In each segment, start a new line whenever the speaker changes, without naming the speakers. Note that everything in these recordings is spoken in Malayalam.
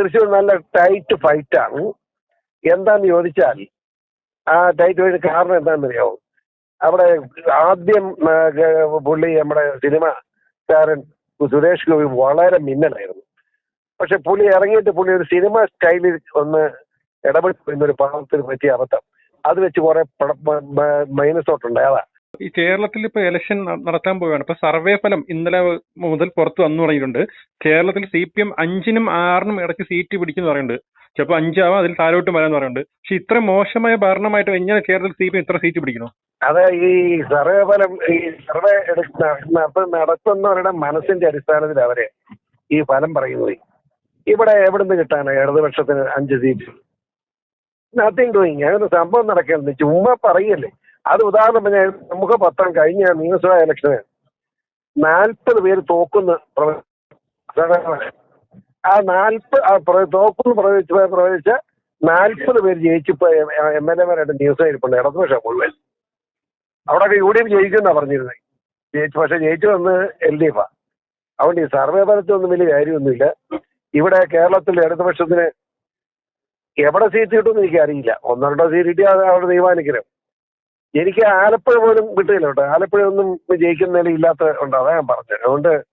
തൃശ്ശൂർ നല്ല ടൈറ്റ് ഫൈറ്റാണ് എന്താന്ന് ചോദിച്ചാൽ ആ ടൈറ്റ് ഫൈറ്റ് കാരണം എന്താണെന്നറിയാമോ അവിടെ ആദ്യം പുള്ളി നമ്മുടെ സിനിമക്കാരൻ സുരേഷ് ഗോപി വളരെ മിന്നലായിരുന്നു. പക്ഷെ പുള്ളി ഇറങ്ങിയിട്ട് പുള്ളി ഒരു സിനിമ സ്റ്റൈലിൽ ഒന്ന് ഇടപെട്ട് എന്നൊരു പാവത്തിന് പറ്റിയ അബദ്ധം. അത് വെച്ച് കുറെ മൈനസ് അതാ
ഈ കേരളത്തിൽ ഇപ്പൊ ഇലക്ഷൻ നടത്താൻ പോവുകയാണ്. ഇപ്പൊ സർവേ ഫലം ഇന്നലെ മുതൽ പുറത്തു വന്നു തുടങ്ങിയിട്ടുണ്ട്. കേരളത്തിൽ സി പി എം അഞ്ചിനും ആറിനും ഇടയ്ക്ക് സീറ്റ് പിടിക്കുന്നു പറയുന്നുണ്ട്. ചിലപ്പോൾ അഞ്ചാവാം അതിൽ താഴോട്ടും വരാന്ന് പറയുന്നുണ്ട്. പക്ഷെ ഇത്ര മോശമായ ഭരണമായിട്ട് എങ്ങനെ കേരളത്തിൽ സി പി എം ഇത്ര സീറ്റ് പിടിക്കണോ
അത് ഈ സർവേ ഫലം ഈ സർവേ നടത്തുന്ന നടത്ത- നടത്തുന്നവരുടെ മനസ്സിന്റെ അടിസ്ഥാനത്തിൽ അവരെ ഈ ഫലം പറയുന്നത്. ഇവിടെ എവിടുന്ന് കിട്ടാണ് ഇടതുപക്ഷത്തിന് അഞ്ച് സീറ്റ് നത്തിങ് ഡൂയിങ് അങ്ങനെ സംഭവം നടക്കുന്നത് ചുമ്മാ പറയല്ലേ? അത് ഉദാഹരണം പറഞ്ഞാൽ നമുക്ക് പത്രം കഴിഞ്ഞ നിയമസഭാ ഇലക്ഷന് നാൽപ്പത് പേര് തോക്കുന്ന ആ നാൽപ്പത് തോക്കുന്ന പ്രവചിച്ച പ്രവചിച്ച നാൽപ്പത് പേര് ജയിച്ചിപ്പോ എം എൽ എമാരായിട്ട് നിയമസഭ ഇരിപ്പുണ്ട് ഇടതുപക്ഷം മുഴുവൻ. അവിടെ യു ഡി എഫ് ജയിക്കുമെന്നാ പറഞ്ഞിരുന്നത് ജയിച്ചു പക്ഷെ ജയിച്ചു വന്ന് എൽ ഡി എഫാ അതുകൊണ്ട് ഈ സർവേ ഫലത്തിലൊന്നും വലിയ കാര്യമൊന്നുമില്ല. ഇവിടെ കേരളത്തിൽ ഇടതുപക്ഷത്തിന് എവിടെ സീറ്റ് കിട്ടുമെന്ന് എനിക്ക് അറിയില്ല ഒന്നോ രണ്ടോ സീറ്റ് കിട്ടിയാൽ അവിടെ തീരുമാനിക്കണം. എനിക്ക് ആലപ്പുഴ പോലും കിട്ടില്ല കേട്ടോ. ആലപ്പുഴ ഒന്നും ജയിക്കുന്ന നിലയില്ലാത്ത ഉണ്ട് അതാ ഞാൻ പറഞ്ഞത്. അതുകൊണ്ട്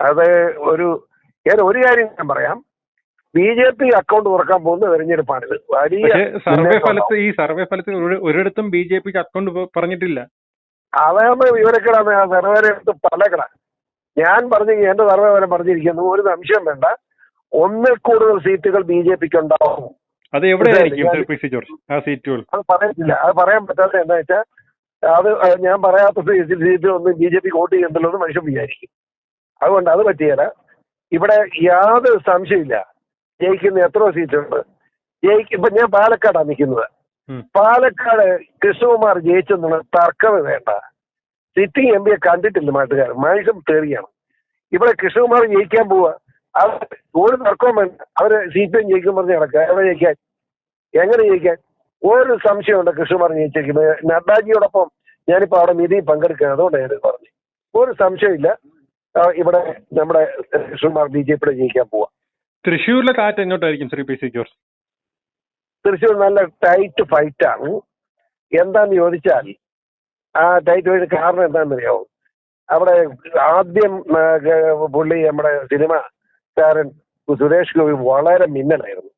അത് ഒരു ഞാൻ ഒരു കാര്യം ഞാൻ പറയാം. ബി ജെ പി അക്കൗണ്ട് തുറക്കാൻ പോകുന്ന തെരഞ്ഞെടുപ്പാണിത്. വലിയ
സർവേ ഫലത്തിൽ ഈ സർവേ ഫലത്തിൽ ഒരു- ഒരിടത്തും ബി ജെ പിക്ക് അക്കൗണ്ട് പറഞ്ഞിട്ടില്ല.
അതാണ് വിവരക്കെടാന്ന് ഞാൻ സർവേരെ എടുത്ത് പലകട. ഞാൻ പറഞ്ഞു എന്റെ സർവേ വരെ പറഞ്ഞിരിക്കുന്നു. ഒരു സംശയം വേണ്ട. ഒന്നിൽ കൂടുതൽ സീറ്റുകൾ ബി ജെ പിക്ക് ഉണ്ടാവും.
അത് എവിടെയായിരിക്കും
ആയിരിക്കും
ശ്രീ പി സി ജോർജ്? ആ സീറ്റുകൾ
അത് പറയത്തില്ല. അത് പറയാൻ പറ്റാത്ത എന്താ വെച്ചാൽ അത് ഞാൻ പറയാത്ത സീറ്റ് ഒന്ന് ബി ജെ പി വോട്ട് ചെയ്യണ്ടല്ലോ എന്ന് മനുഷ്യൻ വിചാരിക്കും. അതുകൊണ്ട് അത് പറ്റിയല്ല. ഇവിടെ യാതൊരു സംശയമില്ല ജയിക്കുന്ന എത്ര സീറ്റുണ്ട് ജയിക്കും ഇപ്പൊ ഞാൻ പാലക്കാടാണ് നിൽക്കുന്നത്. പാലക്കാട് കൃഷ്ണകുമാർ ജയിച്ചെന്നുള്ള തർക്കമേ വേണ്ട. സിറ്റിംഗ് എം പിയെ കണ്ടിട്ടില്ല നാട്ടുകാർ. മനുഷ്യൻ തേറിയാണ് ഇവിടെ കൃഷ്ണകുമാർ ജയിക്കാൻ പോവുക അത് ഒരു തർക്കവും വേണ്ട അവർ സി പി എം ജയിക്കും പറഞ്ഞ് നടക്കുക. എവിടെ ജയിക്കാൻ? എങ്ങനെ ജയിക്കാൻ? ഒരു സംശയമുണ്ട് കൃഷ്ണകുമാർ ജയിച്ചിരിക്കുന്നത് നഡ്ഡാജിയോടൊപ്പം ഞാനിപ്പോ അവിടെ നിധി പങ്കെടുക്കുകയാണ്. അതുകൊണ്ട് ഞാൻ പറഞ്ഞു ഒരു സംശയമില്ല ഇല്ല. ഇവിടെ നമ്മുടെ കൃഷ്ണകുമാർ ബി ജെ പിയുടെ ജയിക്കാൻ പോവാ.
തൃശ്ശൂരിലെ കാറ്റ് എങ്ങോട്ടായിരിക്കും ശ്രീ പി സി ജോർജ്?
തൃശ്ശൂർ നല്ല ടൈറ്റ് ഫൈറ്റാണ്. എന്താന്ന് ചോദിച്ചാൽ ആ ടൈറ്റ് ഫൈറ്റ് കാരണം എന്താണെന്നറിയാമോ അവിടെ ആദ്യം പുള്ളി നമ്മുടെ സിനിമക്കാരൻ സുരേഷ് ഗോപി വളരെ മിന്നലായിരുന്നു.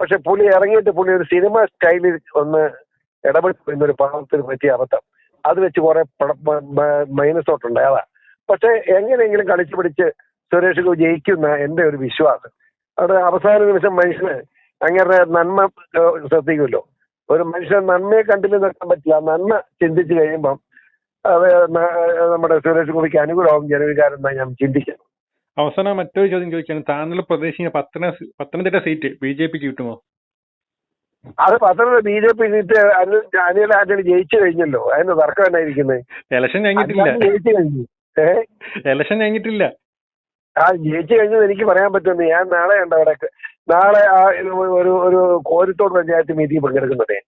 പക്ഷെ പുലി ഇറങ്ങിയിട്ട് പുലി ഒരു സിനിമ സ്റ്റൈലിൽ ഒന്ന് ഇടപെട്ട് എന്നൊരു പാവത്തിന് പറ്റിയ അബദ്ധം. അത് വെച്ച് കുറെ മൈനസോട്ടുണ്ട് അതാ. പക്ഷെ എങ്ങനെയെങ്കിലും കളിച്ചു പിടിച്ച് സുരേഷ് ഗോപി ജയിക്കുന്ന എന്റെ ഒരു വിശ്വാസം. അവിടെ അവസാന നിമിഷം മനുഷ്യന് അങ്ങനെ നന്മ ശ്രദ്ധിക്കുമല്ലോ. ഒരു മനുഷ്യൻ നന്മയെ കണ്ടില്ല നിൽക്കാൻ പറ്റില്ല. നന്മ ചിന്തിച്ചു കഴിയുമ്പം അത് നമ്മുടെ സുരേഷ് ഗോപിക്ക് അനുകൂലമാവും ജനവികാരം എന്നാ ഞാൻ ചിന്തിക്കുന്നു
അവസാനം മറ്റൊരു ചോദ്യം ചോദിക്കാണ്. താങ്കൾ പ്രതീക്ഷിക്കുന്ന പത്തന പത്തനംതിട്ട സീറ്റ് ബി ജെ പിക്ക് കിട്ടുമോ?
അത് Pathanamthitta B J P seat Anil Antony ജയിച്ചു കഴിഞ്ഞല്ലോ. അതിന് തർക്കം എന്നാ ഇരിക്കുന്നത്
ഇലക്ഷൻ കഴിഞ്ഞിട്ടില്ല.
ജയിച്ചു കഴിഞ്ഞു. ഏഹ്
ഇലക്ഷൻ കഴിഞ്ഞിട്ടില്ല.
ആ ജയിച്ചു കഴിഞ്ഞത് എനിക്ക് പറയാൻ പറ്റുന്നു ഞാൻ നാളെ ഉണ്ട് അവിടെ. നാളെ ആ ഒരു ഒരു കോരിത്തോട് പഞ്ചായത്ത് മീറ്റിംഗ് പങ്കെടുക്കുന്നുണ്ട്.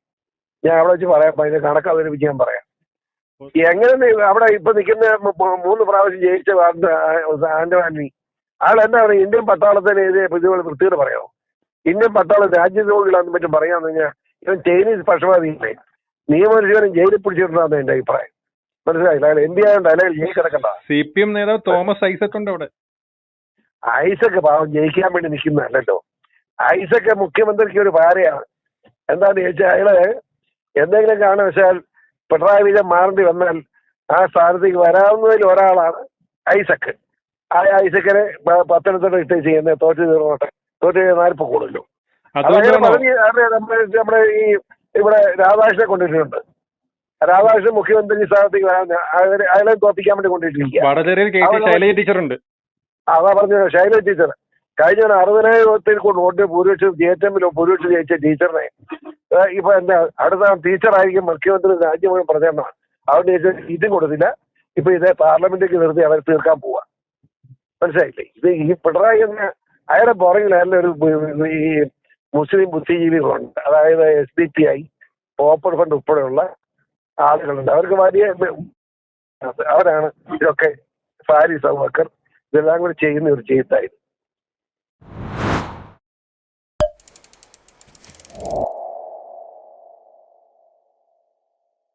ഞാൻ അവിടെ വെച്ച് പറയാം. അതിന്റെ കണക്ക് അവതരിപ്പിച്ച് ഞാൻ പറയാം. എങ്ങനെ അവിടെ ഇപ്പൊ നിൽക്കുന്ന മൂന്ന് പ്രാവശ്യം ജയിച്ച ആന്റോ ആൾ എന്താ പറയുക ഇന്ത്യൻ പട്ടാളത്തിന് ഇത് ഇതുപോലെ വൃത്തിയോട് പറയാമോ ഇന്ത്യൻ പട്ടാളം രാജ്യദ്രോഹികളാന്ന് പറ്റും പറയാന്ന് കഴിഞ്ഞാൽ ഇവൻ ചൈനീസ് പക്ഷപാതിയില്ലേ നിയമനുസരിച്ച് ജയിലിൽ പിടിച്ചിട്ടുണ്ടെന്ന് എന്റെ അഭിപ്രായം. മനസ്സിലായില്ല? അയാൾ എം പി ആയതുകൊണ്ട് അയാൾ ജയിൽ കിടക്കണ്ട.
സി പി എം നേതാവ് തോമസ് ഐസക് ഉണ്ട് അവിടെ.
ഐസക് പാവം ജയിക്കാൻ വേണ്ടി നിൽക്കുന്നതല്ലോ ഐസക് മുഖ്യമന്ത്രിക്ക് ഒരു ഭാര്യയാണ്. എന്താന്ന് ചോദിച്ചാൽ അയാൾ എന്തെങ്കിലും കാരണവശാൽ പിണറായി വിജയൻ മാറേണ്ടി വന്നാൽ ആ സ്ഥാനത്തേക്ക് വരാവുന്നതിൽ ഒരാളാണ് ഐസക്ക്. ആ ഐസക്കരെ പത്തനംതിട്ട ഇട്ട് ചെയ്യുന്നത് തോറ്റ് തീർന്നോട്ടെ. തോറ്റ് നാൽപ്പ് കൂടുതലോ അതായത്
അതുകൊണ്ടാണോ
നമ്മുടെ നമ്മുടെ ഈ ഇവിടെ രാധാകൃഷ്ണനെ കൊണ്ടിട്ടുണ്ട്. രാധാകൃഷ്ണൻ മുഖ്യമന്ത്രി സ്ഥാനത്തേക്ക് വരാൻ അയാളെ തോപ്പിക്കാൻ വേണ്ടി കൊണ്ടിട്ടിരിക്കുക
വടകരയിൽ കെ ടി ടീച്ചർ ഉണ്ട്
അതാ പറഞ്ഞു ശൈലജ ടീച്ചർ കഴിഞ്ഞ അറുപതിനായിരത്തിൽ കൊണ്ട് വോട്ട് ഭൂരിപക്ഷം എമ്മിലോ ഭൂരിപക്ഷം ജയിച്ച ടീച്ചറിനെ ഇപ്പൊ എന്താ അടുത്ത ടീച്ചറായിരിക്കും മുഖ്യമന്ത്രി രാജ്യം മുഴുവൻ പ്രചരണമാണ്. അതുകൊണ്ട് ഇതും കൊടുത്തില്ല. ഇപ്പൊ ഇതേ പാർലമെന്റിലേക്ക് നിർത്തി അവർ തീർക്കാൻ പോവാ. മനസ്സിലായില്ലേ? ഇത് ഈ പിണറായി എന്ന അയാളുടെ അയാളുടെ ഒരു ഈ മുസ്ലിം ബുദ്ധിജീവി ബുദ്ധിജീവികളുണ്ട്. അതായത് S D P I open fund ഉൾപ്പെടെയുള്ള ആളുകളുണ്ട്. അവർക്ക് വലിയ അവരാണ് ഇതൊക്കെ ഫാരിസ് അബൂബക്കർ ഇതെല്ലാം കൂടി ചെയ്യുന്ന ഒരു ചെയ്തായിരുന്നു